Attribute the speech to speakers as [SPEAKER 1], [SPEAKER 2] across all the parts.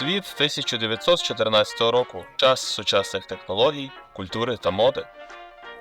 [SPEAKER 1] Світ 1914 року. Час сучасних технологій, культури та моди.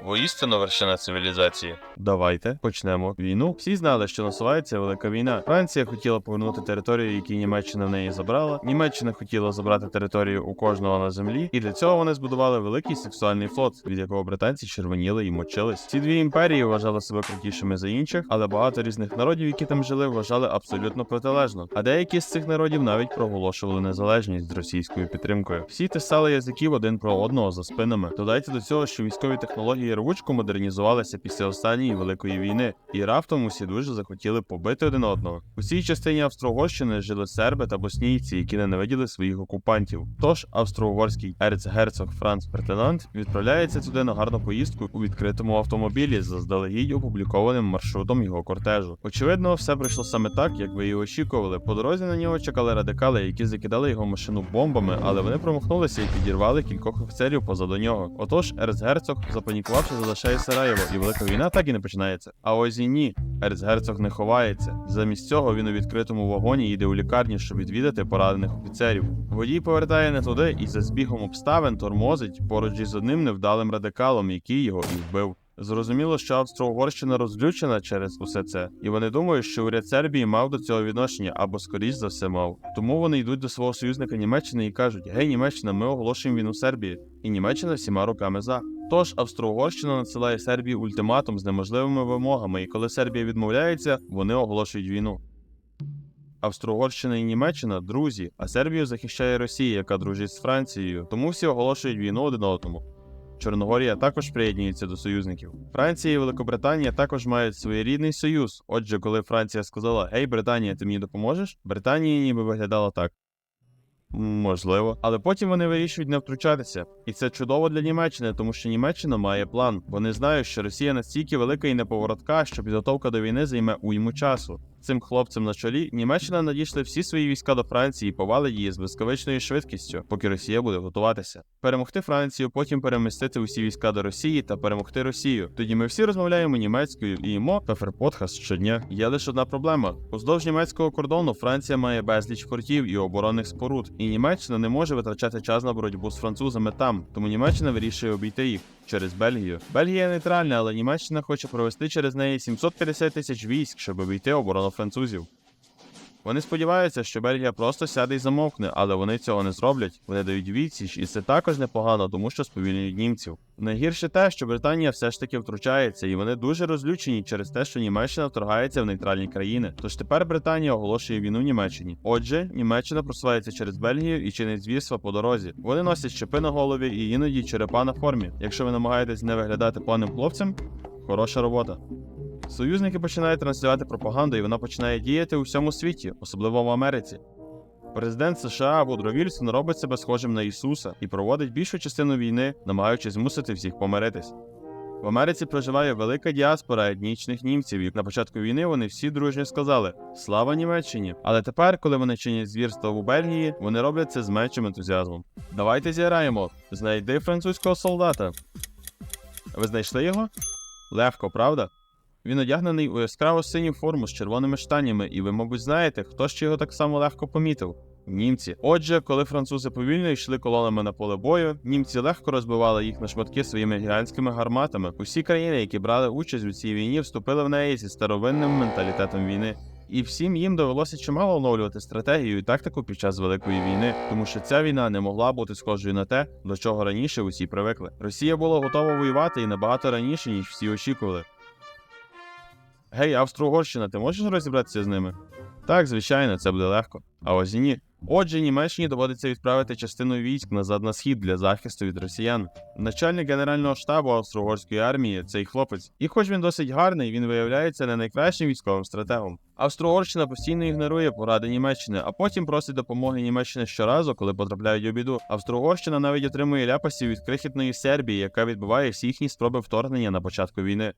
[SPEAKER 1] Воістину вершина цивілізації. Давайте почнемо війну. Всі знали, що насувається велика війна. Франція хотіла повернути територію, які Німеччина в неї забрала. Німеччина хотіла забрати територію у кожного на землі, і для цього вони збудували великий сексуальний флот, від якого британці червоніли і мочились. Ці дві імперії вважали себе крутішими за інших, але багато різних народів, які там жили, вважали абсолютно протилежно. А деякі з цих народів навіть проголошували незалежність з російською підтримкою. Всі тисали язиків один про одного за спинами. Додайте до цього, що військові технології рвучко модернізувалися після останньої великої війни, і раптом усі дуже захотіли побити один одного. У цій частині Австро-Угорщини жили серби та боснійці, які ненавиділи своїх окупантів. Тож австро-угорський ерцгерцог Франц Фердинанд відправляється туди на гарну поїздку у відкритому автомобілі заздалегідь опублікованим маршрутом його кортежу. Очевидно, все пройшло саме так, як ви і очікували. По дорозі на нього чекали радикали, які закидали його машину бомбами, але вони промахнулися і підірвали кількох офіцерів позаду нього. Отож, ерцгерцог, запанікувавши, залишає Сараєво, і велика війна так і не починається. А ось і ні. Ерцгерцог не ховається. Замість цього він у відкритому вагоні йде у лікарню, щоб відвідати поранених офіцерів. Водій повертає не туди і за збігом обставин тормозить поруч із одним невдалим радикалом, який його і вбив. Зрозуміло, що Австро-Угорщина розлючена через усе це, і вони думають, що уряд Сербії мав до цього відношення або скоріш за все мав. Тому вони йдуть до свого союзника Німеччини і кажуть: Гей, Німеччина, ми оголошуємо війну Сербії, і Німеччина всіма руками за. Тож Австро-Угорщина надсилає Сербії ультиматум з неможливими вимогами, і коли Сербія відмовляється, вони оголошують війну. Австро-Угорщина і Німеччина друзі, а Сербію захищає Росія, яка дружить з Францією, тому всі оголошують війну один одному. Чорногорія також приєднується до союзників. Франція і Великобританія також мають своєрідний союз. Отже, коли Франція сказала Гей, Британія, ти мені допоможеш? Британія ніби виглядала так. Можливо, але потім вони вирішують не втручатися, і це чудово для Німеччини, тому що Німеччина має план. Вони знають, що Росія настільки велика і неповоротка, що підготовка до війни займе уйму часу. Цим хлопцям на чолі Німеччина надійшли всі свої війська до Франції і повали її з блискавичною швидкістю, поки Росія буде готуватися. Перемогти Францію, потім перемістити усі війська до Росії та перемогти Росію. Тоді ми всі розмовляємо німецькою і їмо пеферпотхас щодня. Є лише одна проблема: уздовж німецького кордону Франція має безліч фортів і оборонних споруд, і Німеччина не може витрачати час на боротьбу з французами там, тому Німеччина вирішує обійти їх. Через Бельгію. Бельгія нейтральна, але Німеччина хоче провести через неї 750 тисяч військ, щоб обійти оборону французів. Вони сподіваються, що Бельгія просто сяде і замовкне, але вони цього не зроблять. Вони дають відсіч, і це також непогано, тому що сповільнюють німців. Найгірше те, що Британія все ж таки втручається, і вони дуже розлючені через те, що Німеччина вторгається в нейтральні країни. Тож тепер Британія оголошує війну Німеччині. Отже, Німеччина просувається через Бельгію і чинить звірства по дорозі. Вони носять щепи на голові і іноді черепа на формі. Якщо ви намагаєтесь не виглядати паним хлопцем, хороша робота. Союзники починають транслювати пропаганду, і вона починає діяти у всьому світі, особливо в Америці. Президент США Вудро Вільсон робить себе схожим на Ісуса і проводить більшу частину війни, намагаючись змусити всіх помиритись. В Америці проживає велика діаспора етнічних німців, і на початку війни вони всі дружньо сказали Слава Німеччині! Але тепер, коли вони чинять звірства у Бельгії, вони роблять це з меншим ентузіазмом. Давайте зіграємо. Знайди французького солдата. Ви знайшли його? Легко, правда? Він одягнений у яскраво синю форму з червоними штанями, і ви, мабуть, знаєте, хто ще його так само легко помітив. Німці. Отже, коли французи повільно йшли колонами на поле бою, німці легко розбивали їх на шматки своїми гігантськими гарматами. Усі країни, які брали участь у цій війні, вступили в неї зі старовинним менталітетом війни. І всім їм довелося чимало оновлювати стратегію і тактику під час великої війни, тому що ця війна не могла бути схожою на те, до чого раніше усі привикли. Росія була готова воювати і набагато раніше, ніж всі очікували. Гей, Австро-Угорщина, ти можеш розібратися з ними? Так, звичайно, це буде легко. А ось і ні. Отже, Німеччині доводиться відправити частину військ назад на схід для захисту від росіян. Начальник генерального штабу австро-угорської армії цей хлопець, і хоч він досить гарний, він виявляється не найкращим військовим стратегом. Австро-Угорщина постійно ігнорує поради Німеччини, а потім просить допомоги Німеччини щоразу, коли потрапляють у біду. Австро-Угорщина навіть отримує ляпасів від крихітної Сербії, яка відбиває всі їхні спроби вторгнення на початку війни.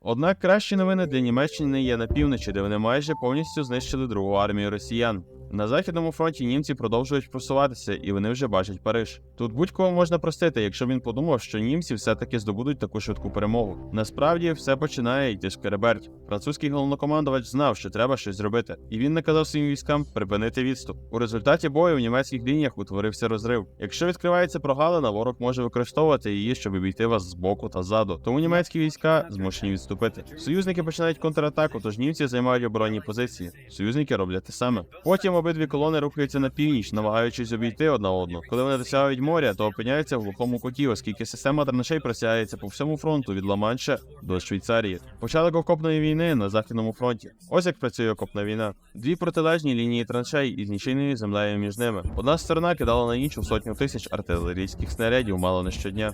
[SPEAKER 1] Однак кращі новини для Німеччини є на півночі, де вони майже повністю знищили другу армію росіян. На західному фронті німці продовжують просуватися, і вони вже бачать Париж. Тут будь-кого можна простити, якщо він подумав, що німці все-таки здобудуть таку швидку перемогу. Насправді все починає йти шкереберть. Французький головнокомандувач знав, що треба щось зробити, і він наказав своїм військам припинити відступ. У результаті бою в німецьких лініях утворився розрив. Якщо відкривається прогалина, ворог може використовувати її, щоб обійти вас з боку та ззаду. Тому німецькі війська змушені відступити. Союзники починають контратаку, тож німці займають оборонні позиції. Союзники роблять те саме. Потім обидві колони рухаються на північ, намагаючись обійти одна одну. Коли вони досягають моря, то опиняються в глухому куті, оскільки система траншей просягається по всьому фронту від Ла-Манша до Швейцарії. Початок окопної війни на західному фронті. Ось як працює окопна війна. Дві протилежні лінії траншей із нічийною землею між ними. Одна сторона кидала на іншу сотню тисяч артилерійських снарядів мало не щодня.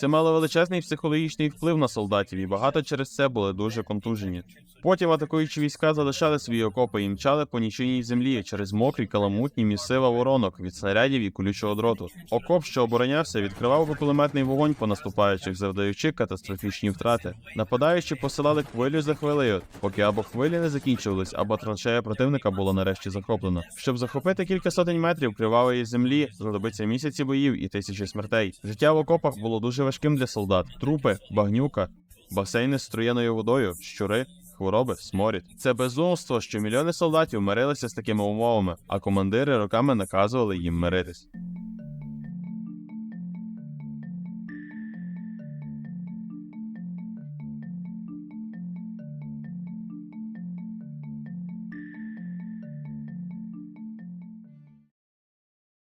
[SPEAKER 1] Це мало величезний психологічний вплив на солдатів, і багато через це були дуже контужені. Потім атакуючі війська залишали свої окопи і мчали по нічийній землі через мокрі каламутні місива воронок від снарядів і колючого дроту. Окоп, що оборонявся, відкривав би кулеметний вогонь по наступаючих, завдаючи катастрофічні втрати. Нападаючі посилали хвилю за хвилею, поки або хвилі не закінчувались, або траншея противника була нарешті захоплена. Щоб захопити кілька сотень метрів кривавої землі, знадобиться місяці боїв і тисячі смертей. Життя в окопах було дуже важким для солдат: трупи, багнюка, басейни з струєною водою, щури. Хвороби, сморід. Це безумство, що мільйони солдатів мирилися з такими умовами, а командири роками наказували їм миритись.